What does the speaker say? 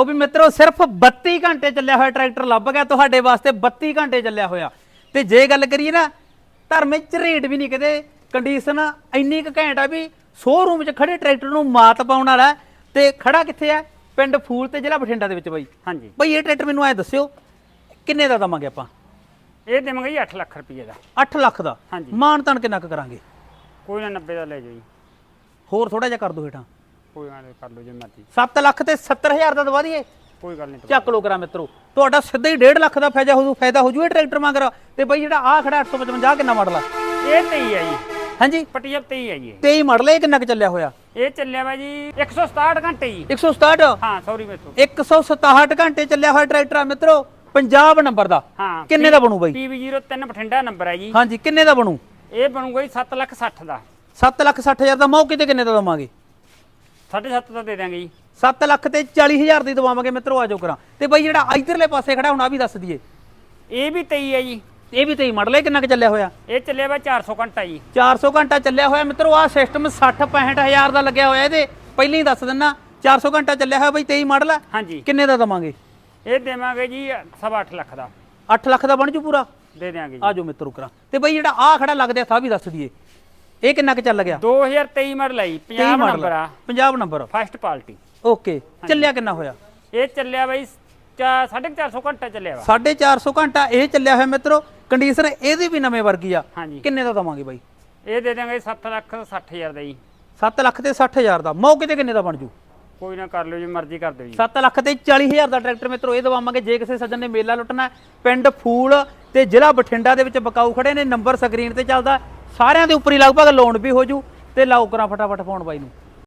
ਉਹ ਵੀ ਮਿੱਤਰੋ ਸਿਰਫ 32 ਘੰਟੇ ਚੱਲਿਆ ਹੋਇਆ ਟਰੈਕਟਰ ਲੱਭ ਗਿਆ ਤੁਹਾਡੇ ਵਾਸਤੇ 32 ਘੰਟੇ ਚੱਲਿਆ ਹੋਇਆ। ਤੇ ਜੇ ਗੱਲ ਕਰੀਏ ਨਾ ਧਰਮੇ ਚ ਰੇਟ ਵੀ ਨਹੀਂ ਕਿਤੇ ਕੰਡੀਸ਼ਨ ਇੰਨੀ ਕੁ ਘੈਂਟ ਆ ਵੀ ਸ਼ੋਰੂਮ 'ਚ ਖੜੇ ਟਰੈਕਟਰ ਨੂੰ ਮਾਤ ਪਾਉਣ ਵਾਲਾ। ਤੇ ਖੜਾ ਕਿੱਥੇ ਆ? ਪਿੰਡ ਫੂਲ ਤੇ ਜ਼ਿਲ੍ਹਾ ਬਠਿੰਡਾ ਦੇ ਵਿੱਚ ਬਾਈ। ਹਾਂਜੀ। ਬਾਈ ਇਹ ਟਰੈਕਟਰ ਮੈਨੂੰ ਐ ਦੱਸਿਓ ਕਿੰਨੇ ਦਾ ਦਵਾਂਗੇ ਆਪਾਂ? ਇਹ ਦੇਵਾਂਗੇ ਜੀ 8 ਲੱਖ ਰੁਪਏ ਦਾ। 8 ਲੱਖ ਦਾ? ਹਾਂਜੀ। ਮਾਨ ਤਾਨ ਕਿੰਨਾ ਕੁ ਕਰਾਂਗੇ? ਕੋਈ ਨਾ 90 ਦਾ ਲੈ ਜਾਓ ਜੀ। ਹੋਰ ਥੋੜਾ ਜਿਹਾ ਕਰ ਦੋ ਹੇਠਾਂ। ਕੋਈ ਨਾ ਕਰ ਲਓ ਜੇ ਮਰਜ਼ੀ। 7 ਲੱਖ ਤੇ 70000 ਦਾ ਦਵਾ ਦਈਏ? ਕੋਈ ਗੱਲ ਨਹੀਂ ਚੱਕ ਲੋ ਕਰਾ ਮਿੱਤਰੋ। ਤੁਹਾਡਾ ਸਿੱਧਾ ਹੀ 1.5 ਲੱਖ ਦਾ ਫਾਇਦਾ ਹੋ ਜੂ ਫਾਇਦਾ ਹੋ ਜੂ ਇਹ ਟਰੈਕਟਰ ਮੰਗਰ। ਤੇ ਬਾਈ ਜਿਹੜਾ ਆ ਖੜਾ 855 ਕਿੰਨਾ ਮਾਡਲ ਆ? ਇਹ 23 ਹੈ ਜੀ। ਹਾਂਜੀ? ਪਟੀਆ 23 ਹੈ ਜੀ। 23 ਮਾਡਲ ਇਹ ਕਿੰਨਾ ਕੁ ਚੱਲਿਆ ਹੋਇਆ? ਇਹ ਚੱਲਿਆ ਵਾ ਜੀ 167 ਘੰਟੇ ਜੀ। 167 ਹਾਂ ਸੌਰੀ ਮੇਥੋਂ 167 ਘੰਟੇ ਚੱਲਿਆ ਹੋਇਆ ਟਰੈਕਟਰ ਆ ਮਿੱਤਰੋ ਪੰਜਾਬ ਨੰਬਰ ਦਾ। ਹਾਂ ਕਿੰਨੇ ਦਾ ਬਣੂ ਬਾਈ? PV03 ਬਠਿੰਡਾ ਨੰਬਰ ਹੈ ਜੀ। ਹਾਂਜੀ ਕਿੰਨੇ ਦਾ ਬਣੂ? ਇਹ ਬਣੂਗਾ ਜੀ 7 ਲੱਖ 60 ਦਾ। 7 ਲੱਖ 60 ਹਜ਼ਾਰ ਦਾ ਮੌਕੇ ਤੇ ਕਿੰਨੇ ਦਾ ਦਵਾਂਗੇ? 7.5 ਦਾ ਦੇ ਦਾਂਗੇ ਜੀ। 7 ਲੱਖ ਤੇ 40 ਹਜ਼ਾਰ ਦੀ ਦਵਾਵਾਂਗੇ ਮਿੱਤਰੋ ਆਜੋ ਕਰਾਂ। ਤੇ ਬਾਈ ਜਿਹੜਾ ਇਧਰਲੇ ਪਾਸੇ ਖੜਾ ਹੁਣ ਆ ਵੀ ਦੱਸ ਦਈਏ। ਇਹ ਵੀ 23 ਹੈ ਜੀ। ਇਹ ਵੀ 23 ਮਾਡਲ ਹੈ ਕਿੰਨਾ ਕੁ ਚੱਲਿਆ ਹੋਇਆ? ਇਹ ਚੱਲਿਆ ਵਾ 400 ਘੰਟਾ ਜੀ। 400 ਘੰਟਾ ਚੱਲਿਆ ਹੋਇਆ। ਮਿੱਤਰੋ ਆ ਸਿਸਟਮ 60 65 ਹਜ਼ਾਰ ਦਾ ਲੱਗਿਆ ਹੋਇਆ ਇਹਦੇ। ਪਹਿਲਾਂ ਹੀ ਦੱਸ ਦਿੰਨਾ 400 ਘੰਟਾ ਚੱਲਿਆ ਹੋਇਆ ਬਈ 23 ਮਾਡਲ ਆ। ਹਾਂਜੀ। ਕਿੰਨੇ ਦਾ ਦਵਾਂਗੇ? ਇਹ ਦੇਵਾਂਗੇ ਜੀ ਸਵਾ ਅੱਠ ਲੱਖ ਦਾ। 8 ਲੱਖ ਦਾ ਬਣ ਜੂ ਪੂਰਾ? ਦੇ ਦਿਆਂਗੇ ਜੀ। ਆਜੋ ਮਿੱਤਰੋ ਕਰਾਂ। ਤੇ ਬਈ ਜਿਹੜਾ ਆ ਖੜਾ ਲੱਗਦਾ ਥਾ ਵੀ ਦੱਸ ਦਈਏ। ਇਹ ਕਿੰਨਾ ਕੁ ਚੱਲ ਗਿਆ? 2023 ਮਾਡਲ 23 50 ਮਾਡਲ ਨੰਬਰ ਆ। Punjab number first party okay ਚੱਲਿਆ ਕਿੰਨਾ ਹੋਇਆ? ਇਹ ਚੱਲਿਆ ਬਾਈ 450 ਘੰਟਾ ਚੱਲਿਆ ਵਾ। 450 ਘੰਟਾ ਇਹ ਚੱਲਿਆ ਹੋਇਆ ਮਿੱਤਰੋ। ਕੰਡੀਸ਼ਨ ਇਹਦੀ ਵੀ ਨਵੇਂ ਵਰਗੀ ਆ। ਕਿੰਨੇ ਦਾ ਦਵਾਂਗੇ ਬਾਈ? ਇਹ ਦੇ ਦਾਂਗੇ 7 ਲੱਖ 60 ਹਜ਼ਾਰ ਦਾ ਜੀ। 7 ਲੱਖ ਤੇ 60 ਹਜ਼ਾਰ ਦਾ। ਮੌਕੇ ਤੇ ਕਿੰਨੇ ਦਾ ਬਣ ਜੂ? ਕੋਈ ਨਾ ਕਰ ਲਿਓ ਜੀ ਮਰਜ਼ੀ ਕਰ ਦਿਓ ਜੀ। 7 ਲੱਖ ਤੇ 40 ਹਜ਼ਾਰ ਦਾ ਟਰੈਕਟਰ ਮਿੱਤਰੋ ਇਹ ਦਵਾਵਾਂਗੇ। ਜੇ ਕਿਸੇ ਸੱਜਣ ਨੇ ਮੇਲਾ ਲੁੱਟਣਾ ਪਿੰਡ ਫੂਲ ਤੇ ਜ਼ਿਲ੍ਹਾ ਬਠਿੰਡਾ ਦੇ ਵਿੱਚ ਬਕਾਊ ਖੜੇ ਨੇ ਨੰਬਰ ਸਕਰੀਨ ਤੇ ਚੱਲਦਾ। ਸਾਰਿਆਂ ਦੇ ਉੱਪਰ ਹੀ ਲਗਭਗ ਲੋਨ ਵੀ ਹੋ ਜੂ ਤੇ ਲਾਓ ਕਰਾਂ ਫਟਾਫਟ ਫੋਨ ਬਾਈ ਨੂੰ।